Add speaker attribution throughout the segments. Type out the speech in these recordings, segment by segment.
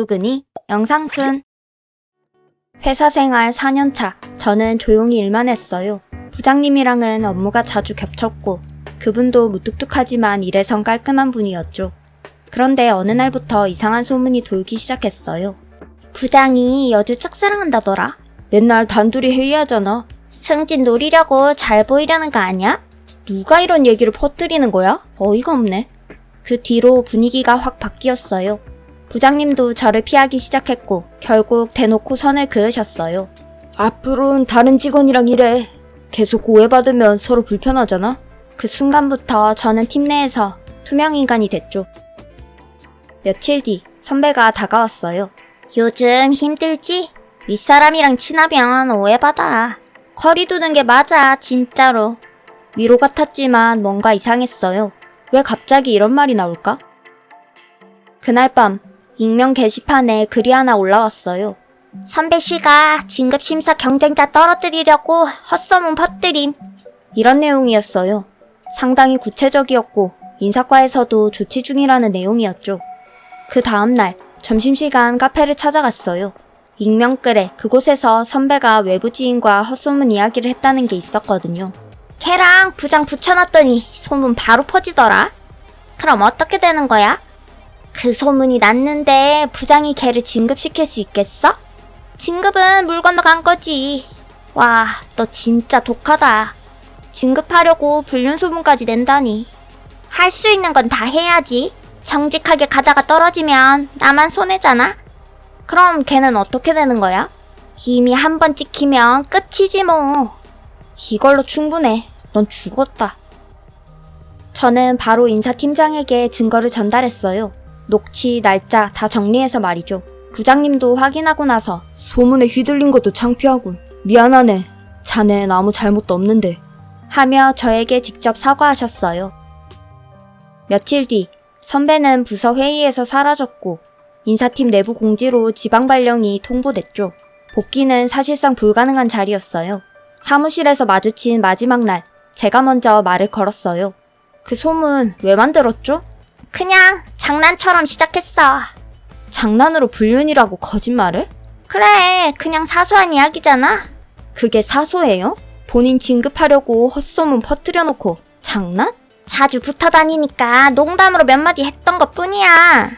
Speaker 1: 수근이 영상툰 회사 생활 4년차 저는 조용히 일만 했어요. 부장님이랑은 업무가 자주 겹쳤고 그분도 무뚝뚝하지만 일에선 깔끔한 분이었죠. 그런데 어느 날부터 이상한 소문이 돌기 시작했어요. 부장이 여주 짝사랑한다더라. 맨날 단둘이 회의하잖아. 승진 노리려고 잘 보이려는 거 아니야? 누가 이런 얘기를 퍼뜨리는 거야? 어이가 없네. 그 뒤로 분위기가 확 바뀌었어요. 부장님도 저를 피하기 시작했고 결국 대놓고 선을 그으셨어요. 앞으로는 다른 직원이랑 일해. 계속 오해받으면 서로 불편하잖아. 그 순간부터 저는 팀 내에서 투명 인간이 됐죠. 며칠 뒤 선배가 다가왔어요. 요즘 힘들지? 윗사람이랑 친하면 오해받아. 거리 두는 게 맞아, 진짜로. 위로 같았지만 뭔가 이상했어요. 왜 갑자기 이런 말이 나올까? 그날 밤 익명 게시판에 글이 하나 올라왔어요. 선배 씨가 진급 심사 경쟁자 떨어뜨리려고 헛소문 퍼뜨림. 이런 내용이었어요. 상당히 구체적이었고 인사과에서도 조치 중이라는 내용이었죠. 그 다음날 점심시간 카페를 찾아갔어요. 익명글에 그곳에서 선배가 외부 지인과 헛소문 이야기를 했다는 게 있었거든요. 걔랑 부장 붙여놨더니 소문 바로 퍼지더라. 그럼 어떻게 되는 거야? 그 소문이 났는데 부장이 걔를 진급시킬 수 있겠어? 진급은 물 건너간 거지. 와, 너 진짜 독하다. 진급하려고 불륜 소문까지 낸다니. 할 수 있는 건 다 해야지. 정직하게 가다가 떨어지면 나만 손해잖아. 그럼 걔는 어떻게 되는 거야? 이미 한 번 찍히면 끝이지 뭐. 이걸로 충분해. 넌 죽었다. 저는 바로 인사팀장에게 증거를 전달했어요. 녹취, 날짜 다 정리해서 말이죠. 부장님도 확인하고 나서 소문에 휘둘린 것도 창피하고 미안하네. 자넨 아무 잘못도 없는데. 하며 저에게 직접 사과하셨어요. 며칠 뒤 선배는 부서 회의에서 사라졌고 인사팀 내부 공지로 지방 발령이 통보됐죠. 복귀는 사실상 불가능한 자리였어요. 사무실에서 마주친 마지막 날 제가 먼저 말을 걸었어요. 그 소문 왜 만들었죠? 그냥 장난처럼 시작했어. 장난으로 불륜이라고 거짓말을? 그래, 그냥 사소한 이야기잖아. 그게 사소해요? 본인 진급하려고 헛소문 퍼뜨려 놓고 장난? 자주 붙어 다니니까 농담으로 몇 마디 했던 것 뿐이야.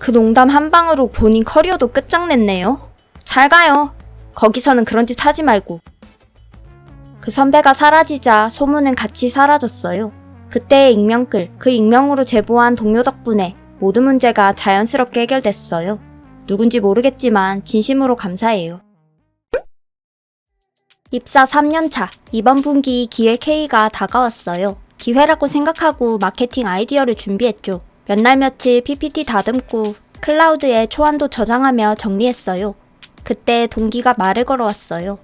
Speaker 1: 그 농담 한 방으로 본인 커리어도 끝장냈네요. 잘 가요. 거기서는 그런 짓 하지 말고. 그 선배가 사라지자 소문은 같이 사라졌어요. 그때의 익명글, 그 익명으로 제보한 동료 덕분에 모든 문제가 자연스럽게 해결됐어요. 누군지 모르겠지만 진심으로 감사해요. 입사 3년차, 이번 분기 기획 회의가 다가왔어요. 기회라고 생각하고 마케팅 아이디어를 준비했죠. 몇 날 며칠 PPT 다듬고 클라우드에 초안도 저장하며 정리했어요. 그때 동기가 말을 걸어왔어요.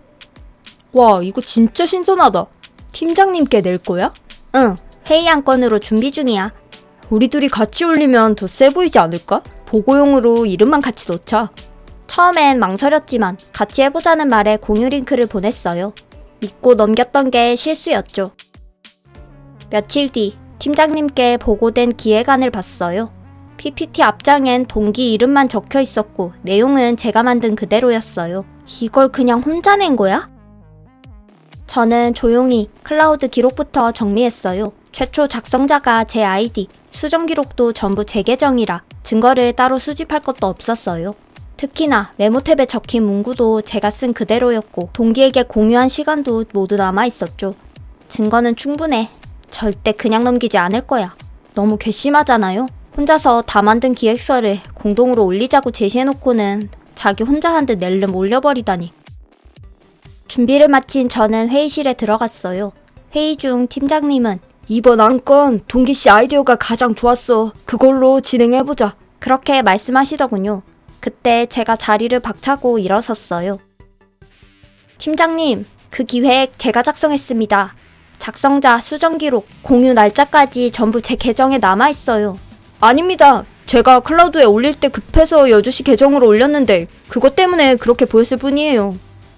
Speaker 1: 와, 이거 진짜 신선하다. 팀장님께 낼 거야? 응, 회의 안건으로 준비 중이야. 우리 둘이 같이 올리면 더 세 보이지 않을까? 보고용으로 이름만 같이 넣자. 처음엔 망설였지만 같이 해보자는 말에 공유 링크를 보냈어요. 믿고 넘겼던 게 실수였죠. 며칠 뒤 팀장님께 보고된 기획안을 봤어요. PPT 앞장엔 동기 이름만 적혀 있었고 내용은 제가 만든 그대로였어요. 이걸 그냥 혼자 낸 거야? 저는 조용히 클라우드 기록부터 정리했어요. 최초 작성자가 제 아이디, 수정 기록도 전부 제 계정이라 증거를 따로 수집할 것도 없었어요. 특히나 메모 탭에 적힌 문구도 제가 쓴 그대로였고 동기에게 공유한 시간도 모두 남아 있었죠. 증거는 충분해. 절대 그냥 넘기지 않을 거야. 너무 괘씸하잖아요. 혼자서 다 만든 기획서를 공동으로 올리자고 제시해놓고는 자기 혼자 한 듯 낼름 올려버리다니. 준비를 마친 저는 회의실에 들어갔어요. 회의 중 팀장님은 이번 안건 동기 씨 아이디어가 가장 좋았어. 그걸로 진행해보자. 그렇게 말씀하시더군요. 그때 제가 자리를 박차고 일어섰어요. 팀장님, 그 기획 제가 작성했습니다. 작성자, 수정 기록, 공유 날짜까지 전부 제 계정에 남아 있어요. 아닙니다. 제가 클라우드에 올릴 때 급해서 여주시 계정으로 올렸는데 그것 때문에 그렇게 보였을 뿐이에요.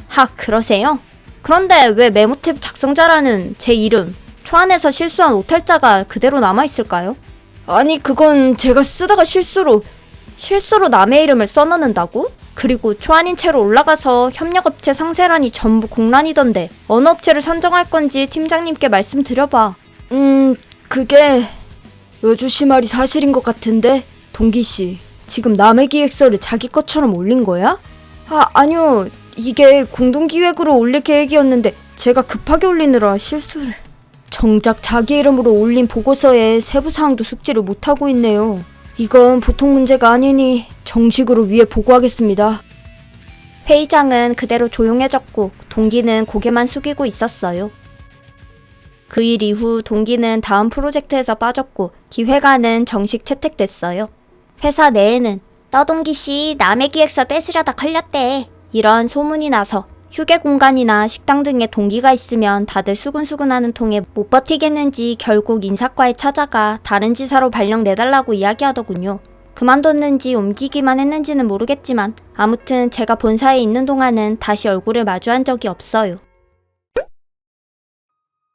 Speaker 1: 하, 그러세요? 그런데 왜 메모탭 작성자라는 제 이름, 초안에서 실수한 오탈자가 그대로 남아 있을까요? 아니, 그건 제가 쓰다가 실수로 실수로 남의 이름을 써넣는다고? 그리고 초안인 채로 올라가서 협력업체 상세란이 전부 공란이던데 어느 업체를 선정할 건지 팀장님께 말씀드려봐. 음, 그게 여주씨 말이 사실인 것 같은데 동기 씨 지금 남의 기획서를 자기 것처럼 올린 거야? 아, 아니요. 이게 공동 기획으로 올릴 계획이었는데 제가 급하게 올리느라 실수를. 정작 자기 이름으로 올린 보고서에 세부 사항도 숙지를 못하고 있네요. 이건 보통 문제가 아니니 정식으로 위에 보고하겠습니다. 회의장은 그대로 조용해졌고 동기는 고개만 숙이고 있었어요. 그 일 이후 동기는 다음 프로젝트에서 빠졌고 기획안은 정식 채택됐어요. 회사 내에는 떠동기 씨 남의 기획서 뺏으려다 걸렸대. 이런 소문이 나서 휴게 공간이나 식당 등에 동기가 있으면 다들 수근수근하는 통에 못 버티겠는지 결국 인사과에 찾아가 다른 지사로 발령 내달라고 이야기하더군요. 그만뒀는지 옮기기만 했는지는 모르겠지만 아무튼 제가 본사에 있는 동안은 다시 얼굴을 마주한 적이 없어요.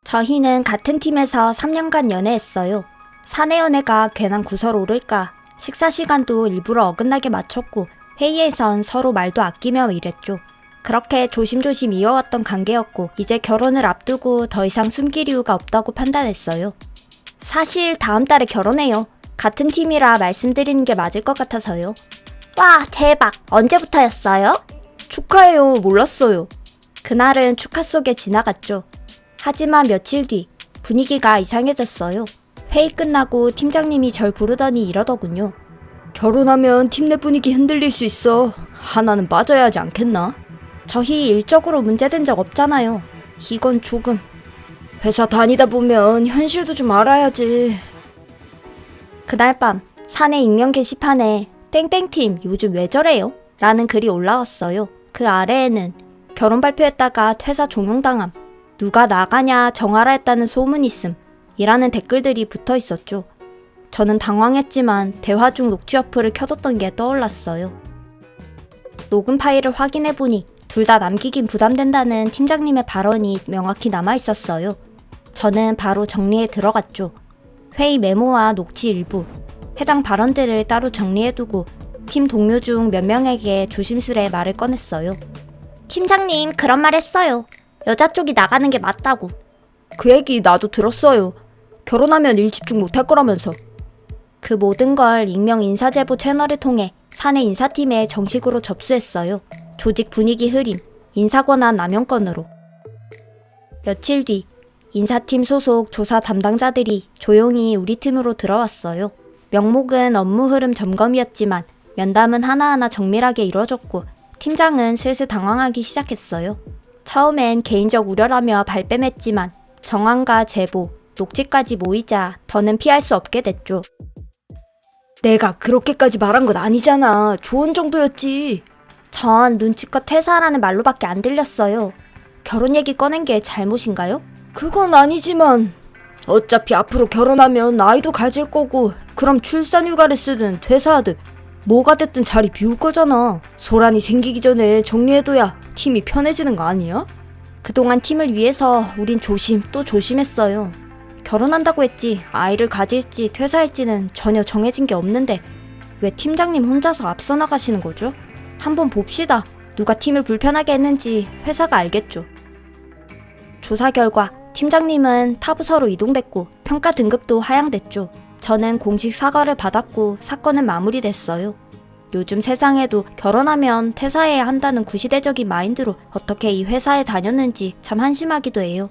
Speaker 1: 저희는 같은 팀에서 3년간 연애했어요. 사내 연애가 괜한 구설 오를까 식사 시간도 일부러 어긋나게 맞췄고 회의에선 서로 말도 아끼며 일했죠. 그렇게 조심조심 이어왔던 관계였고 이제 결혼을 앞두고 더 이상 숨길 이유가 없다고 판단했어요. 사실 다음 달에 결혼해요. 같은 팀이라 말씀드리는 게 맞을 것 같아서요. 와, 대박. 언제부터였어요? 축하해요. 몰랐어요. 그날은 축하 속에 지나갔죠. 하지만 며칠 뒤 분위기가 이상해졌어요. 회의 끝나고 팀장님이 절 부르더니 이러더군요. 결혼하면 팀 내 분위기 흔들릴 수 있어. 하나는 빠져야 하지 않겠나? 저희 일적으로 문제된 적 없잖아요. 이건 조금. 회사 다니다 보면 현실도 좀 알아야지. 그날 밤 사내 익명 게시판에 땡땡팀 요즘 왜 저래요? 라는 글이 올라왔어요. 그 아래에는 결혼 발표했다가 퇴사 종용당함. 누가 나가냐 정하라 했다는 소문 있음. 이라는 댓글들이 붙어 있었죠. 저는 당황했지만 대화 중 녹취 어플을 켜뒀던 게 떠올랐어요. 녹음 파일을 확인해보니 둘 다 남기긴 부담된다는 팀장님의 발언이 명확히 남아 있었어요. 저는 바로 정리에 들어갔죠. 회의 메모와 녹취 일부, 해당 발언들을 따로 정리해두고 팀 동료 중 몇 명에게 조심스레 말을 꺼냈어요. 팀장님, 그런 말 했어요. 여자 쪽이 나가는 게 맞다고. 그 얘기 나도 들었어요. 결혼하면 일 집중 못할 거라면서. 그 모든 걸 익명 인사제보 채널을 통해 사내 인사팀에 정식으로 접수했어요. 조직 분위기 흐림, 인사권한 남용 건으로. 며칠 뒤 인사팀 소속 조사 담당자들이 조용히 우리 팀으로 들어왔어요. 명목은 업무 흐름 점검이었지만 면담은 하나하나 정밀하게 이루어졌고 팀장은 슬슬 당황하기 시작했어요. 처음엔 개인적 우려라며 발뺌했지만 정황과 제보, 녹취까지 모이자 더는 피할 수 없게 됐죠. 내가 그렇게까지 말한 건 아니잖아. 좋은 정도였지. 전 눈치껏 퇴사하라는 말로밖에 안 들렸어요. 결혼 얘기 꺼낸 게 잘못인가요? 그건 아니지만 어차피 앞으로 결혼하면 나이도 가질 거고 그럼 출산 휴가를 쓰든 퇴사하든 뭐가 됐든 자리 비울 거잖아. 소란이 생기기 전에 정리해둬야 팀이 편해지는 거 아니야? 그동안 팀을 위해서 우린 조심 또 조심했어요. 결혼한다고 했지 아이를 가질지 퇴사할지는 전혀 정해진 게 없는데 왜 팀장님 혼자서 앞서 나가시는 거죠? 한번 봅시다. 누가 팀을 불편하게 했는지 회사가 알겠죠. 조사 결과 팀장님은 타부서로 이동됐고 평가 등급도 하향됐죠. 저는 공식 사과를 받았고 사건은 마무리됐어요. 요즘 세상에도 결혼하면 퇴사해야 한다는 구시대적인 마인드로 어떻게 이 회사에 다녔는지 참 한심하기도 해요.